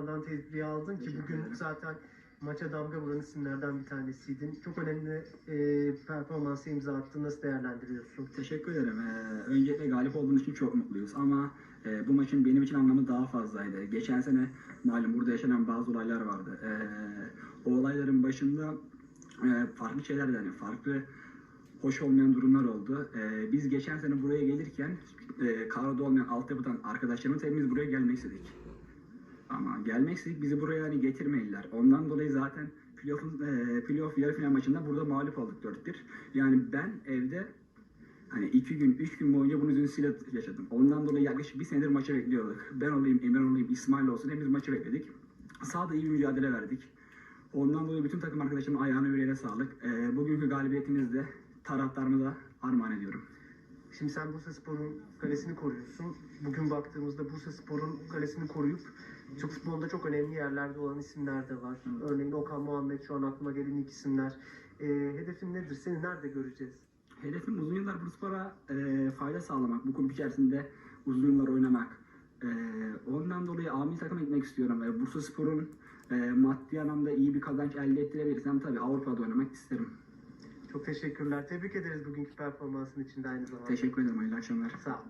Ondan tedbiri aldın ki bugün zaten maça damga vuran isimlerden bir tanesiydin. Çok önemli e, performansa imza attın. Nasıl değerlendiriyorsun? Teşekkür ederim. Ee, öncelikle galip olduğumuz için çok mutluyuz ama e, bu maçın benim için anlamı daha fazlaydı. Geçen sene malum burada yaşanan bazı olaylar vardı. Ee, o olayların başında e, farklı şeyler yani farklı hoş olmayan durumlar oldu. Ee, biz geçen sene buraya gelirken e, kadroda olmayan altyapıdan arkadaşlarımız hepimiz buraya gelmek istedik. Ama gelmek istedik bizi buraya hani getirmediler. Ondan dolayı zaten playoff'un e, playoff yarı final maçında burada mağlup olduk 4-1. Yani ben evde hani iki gün, üç gün boyunca bunun üzüntüsüyle yaşadım. Ondan dolayı yaklaşık bir senedir maçı bekliyorduk. Ben olayım, Emir olayım, İsmail olsun hepimiz maçı bekledik. Sahada iyi bir mücadele verdik. Ondan dolayı bütün takım arkadaşımın ayağına yüreğine sağlık. E, bugünkü galibiyetimizde taraftarımıza armağan ediyorum. Şimdi sen Bursa Spor'un kalesini koruyorsun. Bugün baktığımızda Bursa Spor'un kalesini koruyup Türk futbolunda çok önemli yerlerde olan isimler de var. Örneğin Okan Muhammed şu an aklıma gelen ilk isimler. E, hedefin nedir? Seni nerede göreceğiz? Hedefim uzun yıllar Bursaspor'a e, fayda sağlamak, bu kulüp içerisinde uzun yıllar oynamak. E, ondan dolayı amil takıma gitmek istiyorum. E, Bursaspor'un e, maddi anlamda iyi bir kazanç elde ettirebilirsem tabii Avrupa'da oynamak isterim. Çok teşekkürler. Tebrik ederiz bugünkü performansın için de aynı zamanda. Teşekkür ederim, hayırlı akşamlar. Sağ ol.